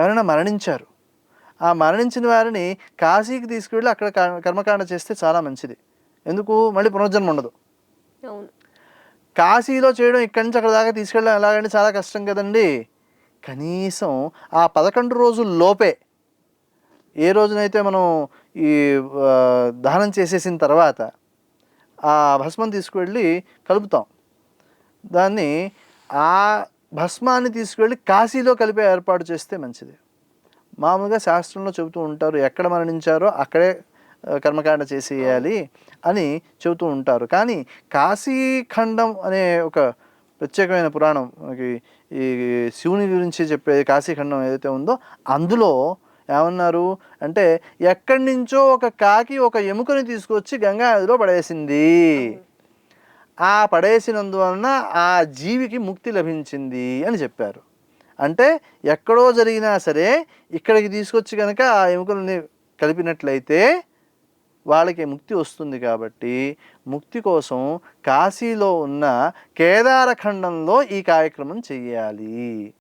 ఎవరైనా మరణించారు. ఆ మరణించిన వారిని కాశీకి తీసుకువెళ్ళి అక్కడ కర్మకాండ చేస్తే చాలా మంచిది. ఎందుకు? మళ్ళీ పునర్జన్మ ఉండదు. కాశీలో చేయడం ఇక్కడి నుంచి అక్కడ దాకా తీసుకెళ్ళడం ఎలాగంటే చాలా కష్టం కదండి. కనీసం ఆ పదకొండు రోజుల లోపే ఏ రోజునైతే మనం ఈ దహనం చేసేసిన తర్వాత ఆ భస్మం తీసుకువెళ్ళి కలుపుతాం. దాన్ని ఆ భస్మాన్ని తీసుకువెళ్ళి కాశీలో కలిపే ఏర్పాటు చేస్తే మంచిది. మామూలుగా శాస్త్రంలో చెబుతూ ఉంటారు ఎక్కడ మరణించారో అక్కడే కర్మకాండ చేసేయాలి అని చెబుతూ ఉంటారు. కానీ కాశీఖండం అనే ఒక ప్రత్యేకమైన పురాణం మనకి ఈ శివుని గురించి చెప్పే కాశీఖండం ఏదైతే ఉందో అందులో ఏమన్నారు అంటే ఎక్కడి నుంచో ఒక కాకి ఒక ఎముకని తీసుకొచ్చి గంగా నదిలో పడేసింది. ఆ పడేసినందువలన ఆ జీవికి ముక్తి లభించింది అని చెప్పారు. అంటే ఎక్కడో జరిగినా సరే ఇక్కడికి తీసుకొచ్చి కనుక ఆ ఎముకలని కలిపినట్లయితే వాళ్ళకి ముక్తి వస్తుంది కాబట్టి ముక్తి కోసం కాశీలో ఉన్న కేదారఖండంలో ఈ కార్యక్రమం చెయ్యాలి.